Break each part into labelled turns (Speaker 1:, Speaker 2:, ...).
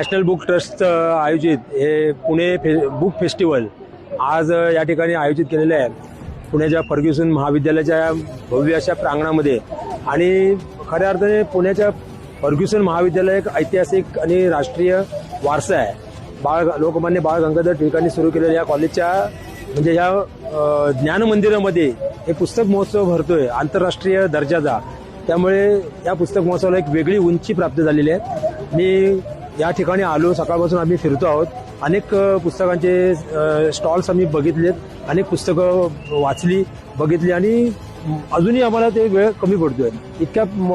Speaker 1: National book trust आयोजित हे पुणे फे बुक फेस्टिवल आज या ठिकाणी आयोजित केलेले आहे. पुण्याच्या फर्ग्युसन महाविद्यालयाच्या भव्य अशा प्रांगणामध्ये आणि खऱ्या अर्थाने पुण्याच्या फर्ग्युसन महाविद्यालय एक ऐतिहासिक आणि राष्ट्रीय वारसा आहे. बाळ लोकमान्य बाळ गंगाधर टिळकांनी सुरू केलेल्या या कॉलेजच्या म्हणजे ह्या ज्ञानमंदिरामध्ये ज्ञान मंदिरामध्ये हे पुस्तक महोत्सव भरतोय आंतरराष्ट्रीय दर्जाचा. त्यामुळे या पुस्तक महोत्सवाला एक वेगळी उंची प्राप्त झालेली आहे. मी या ठिकाणी आलो सकाळपासून आम्ही फिरतो आहोत. अनेक पुस्तकांचे स्टॉल्स आम्ही बघितलेत. अनेक पुस्तकं वाचली बघितली आणि अजूनही आम्हाला ते वेळ कमी पडतोय. इतक्या म,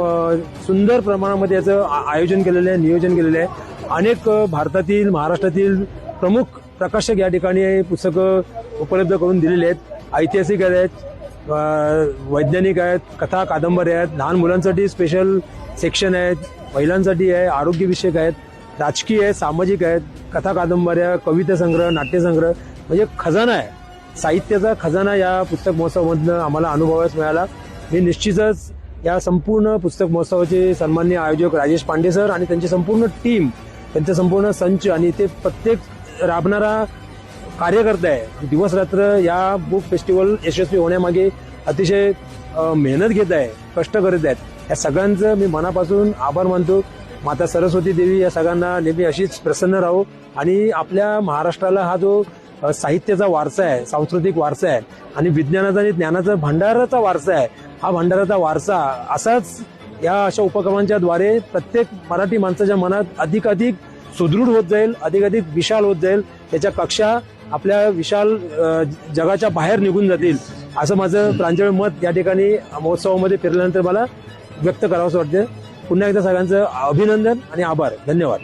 Speaker 1: सुंदर प्रमाणामध्ये याचं आयोजन केलेलं आहे नियोजन केलेलं आहे. अनेक भारतातील महाराष्ट्रातील प्रमुख प्रकाशक या ठिकाणी पुस्तकं उपलब्ध करून दिलेली आहेत. ऐतिहासिक आहेत वैज्ञानिक आहेत कथा कादंबऱ्या आहेत. लहान मुलांसाठी स्पेशल सेक्शन आहेत महिलांसाठी आहे आरोग्यविषयक आहेत. राजकीय आहेत सामाजिक आहेत कथा कादंबऱ्या कविता संग्रह नाट्यसंग्रह म्हणजे खजाना आहे. साहित्याचा खजाना या पुस्तक महोत्सवामधनं आम्हाला अनुभवास मिळाला. मी निश्चितच या संपूर्ण पुस्तक महोत्सवाचे सन्मान्य आयोजक राजेश पांडे सर आणि त्यांची संपूर्ण टीम त्यांचा संपूर्ण संच आणि ते प्रत्येक राबणारा कार्यकर्ता आहे. दिवस रात्र या बुक फेस्टिवल यशस्वी होण्यामागे अतिशय मेहनत घेत आहे कष्ट करत आहेत. या सगळ्यांचं मी मनापासून आभार मानतो. माता सरस्वती देवी या सगळ्यांना नेहमी अशीच प्रसन्न राहो. आणि आपल्या महाराष्ट्राला हा जो साहित्याचा वारसा आहे सांस्कृतिक वारसा आहे आणि विज्ञानाचा आणि ज्ञानाचा भांडाराचा वारसा आहे हा भांडाराचा वारसा असाच या अशा उपक्रमांच्या द्वारे प्रत्येक मराठी माणसाच्या मनात अधिकाधिक सुदृढ होत जाईल अधिकाधिक विशाल होत जाईल. त्याच्या कक्षा आपल्या विशाल जगाच्या बाहेर निघून जातील असं माझं प्रांजळ मत या ठिकाणी महोत्सवामध्ये फिरल्यानंतर मला व्यक्त करावंसं वाटतं पुन्हा एकदा सगळ्यांचं अभिनंदन आणि आभार. धन्यवाद.